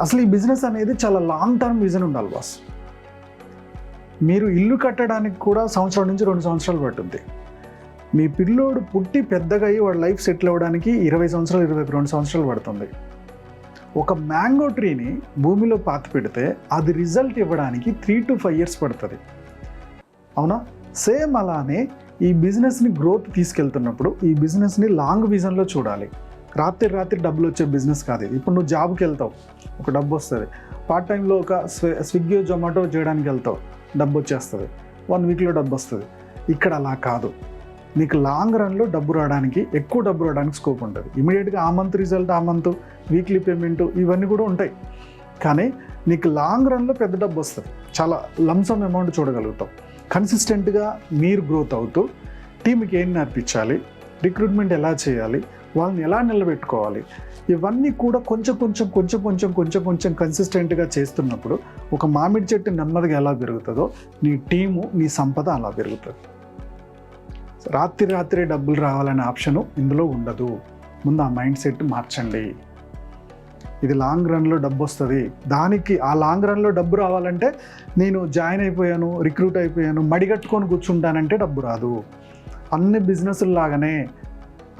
అసలు ఈ బిజినెస్ అనేది చాలా లాంగ్ టర్మ్ విజన్ ఉండాలి బాస్. మీరు ఇల్లు కట్టడానికి కూడా సంవత్సరం నుంచి రెండు సంవత్సరాలు పట్టుద్ది మీ పిల్లోడు పుట్టి పెద్దగా అయ్యి వాడు లైఫ్ సెటిల్ అవ్వడానికి ఇరవై సంవత్సరాలు ఇరవై రెండు సంవత్సరాలు పడుతుంది. ఒక మ్యాంగో ట్రీని భూమిలో పాతి పెడితే అది రిజల్ట్ ఇవ్వడానికి త్రీ టు ఫైవ్ ఇయర్స్ పడుతుంది. అవునా? సేమ్ అలానే ఈ బిజినెస్ని గ్రోత్ తీసుకెళ్తున్నప్పుడు ఈ బిజినెస్ని లాంగ్ విజన్లో చూడాలి. రాత్రి రాత్రి డబ్బులు వచ్చే బిజినెస్ కాదు ఇది. ఇప్పుడు నువ్వు జాబ్కి వెళ్తావు ఒక డబ్బు వస్తుంది. పార్ట్ టైంలో ఒక స్విగ్గీ జొమాటో చేయడానికి వెళ్తావు డబ్బు వచ్చేస్తుంది. వన్ వీక్లో డబ్బు వస్తుంది. ఇక్కడ అలా కాదు. నీకు లాంగ్ రన్లో డబ్బు రావడానికి ఎక్కువ డబ్బు రావడానికి స్కోప్ ఉంటుంది. ఇమీడియట్గా ఆ మంత్ రిజల్ట్ ఆ మంత్ వీక్లీ పేమెంట్ ఇవన్నీ కూడా ఉంటాయి. కానీ నీకు లాంగ్ రన్లో పెద్ద డబ్బు వస్తుంది. చాలా లంసమ్ అమౌంట్ చూడగలుగుతావు. కన్సిస్టెంట్గా మీరు గ్రోత్ అవుతూ టీంకి ఏం నేర్పించాలి? రిక్రూట్మెంట్ ఎలా చేయాలి వాళ్ళని ఎలా నిలబెట్టుకోవాలి ఇవన్నీ కూడా కొంచెం కొంచెం కొంచెం కొంచెం కొంచెం కొంచెం కన్సిస్టెంట్గా చేస్తున్నప్పుడు ఒక మామిడి చెట్టు నెమ్మదిగా ఎలా పెరుగుతుందో నీ టీము నీ సంపద అలా పెరుగుతుంది. రాత్రి రాత్రి డబ్బులు రావాలనే ఆప్షను ఇందులో ఉండదు. ముందు ఆ మైండ్ సెట్ మార్చండి. ఇది లాంగ్ రన్లో డబ్బు వస్తుంది. దానికి ఆ లాంగ్ రన్లో డబ్బు రావాలంటే నేను జాయిన్ అయిపోయాను రిక్రూట్ అయిపోయాను మడిగట్టుకొని కూర్చుంటానంటే డబ్బు రాదు. అన్ని బిజినెస్లు లాగానే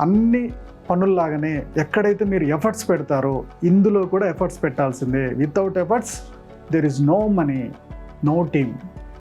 అన్ని పనుల్లాగానే ఎక్కడైతే మీరు ఎఫర్ట్స్ పెడతారో ఇందులో కూడా ఎఫర్ట్స్ పెట్టాల్సిందే. Without efforts there is no money no team